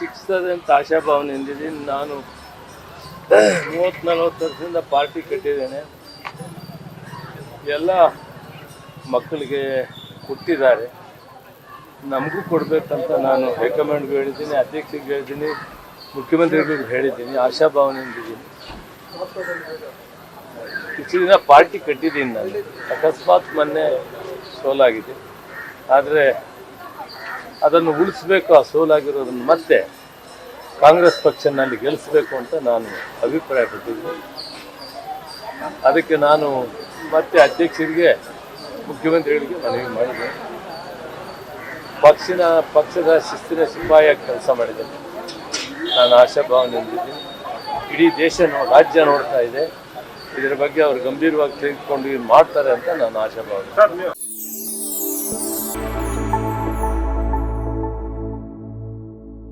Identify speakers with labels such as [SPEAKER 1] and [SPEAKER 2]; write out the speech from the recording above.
[SPEAKER 1] ಸಿಗ್ತದೆ ಅಂತ ಆಶಾಭಾವನೆ ಹೊಂದಿದ್ದೀನಿ ನಾನು ಮೂವತ್ತು ನಲ್ವತ್ತು ವರ್ಷದಿಂದ ಪಾರ್ಟಿ ಕಟ್ಟಿದ್ದೇನೆ. ಎಲ್ಲ ಮಕ್ಕಳಿಗೆ ಕೊಟ್ಟಿದ್ದಾರೆ. ನಮಗೂ ಕೊಡಬೇಕಂತ ನಾನು ಹೈಕಮಾಂಡ್ಗೆ ಹೇಳಿದ್ದೀನಿ. ಅಧ್ಯಕ್ಷರಿಗೆ ಹೇಳಿದ್ದೀನಿ. ಮುಖ್ಯಮಂತ್ರಿಗಳಿಗೂ ಹೇಳಿದ್ದೀನಿ. ಆಶಾಭಾವನೆ ಹೊಂದಿದ್ದೀನಿ ಇಷ್ಟು ದಿನ ಪಾರ್ಟಿ ಕಟ್ಟಿದ್ದೀನಿ ನಾನು. ಅಕಸ್ಮಾತ್ ಮೊನ್ನೆ ಸೋಲಾಗಿದೆ. ಆದರೆ ಅದನ್ನು ಉಳಿಸಬೇಕು, ಆ ಸೋಲಾಗಿರೋದನ್ನು ಮತ್ತೆ ಕಾಂಗ್ರೆಸ್ ಪಕ್ಷನಲ್ಲಿ ಗೆಲ್ಲಿಸಬೇಕು ಅಂತ ನಾನು ಅಭಿಪ್ರಾಯಪಟ್ಟಿದ್ದೆ ಅದಕ್ಕೆ ನಾನು ಮತ್ತೆ ಅಧ್ಯಕ್ಷರಿಗೆ, ಮುಖ್ಯಮಂತ್ರಿಗಳಿಗೆ ಮನವಿ ಮಾಡಿದೆ. ಪಕ್ಷಿನ, ಪಕ್ಷದ ಶಿಸ್ತಿನ ಸಿಪಾಯಿಯಾಗಿ ಕೆಲಸ ಮಾಡಿದೆ. ನಾನು ಆಶಾಭಾವನೆ ಹೊಂದಿದ್ದೀನಿ. ಇಡೀ ದೇಶ ರಾಜ್ಯ ನೋಡ್ತಾ ಇದೆ. ಇದರ ಬಗ್ಗೆ ಅವರು ಗಂಭೀರವಾಗಿ ತೆಗೆದುಕೊಂಡು ಮಾಡ್ತಾರೆ ಅಂತ ನಾನು ಆಶಾಭಾವನೆ.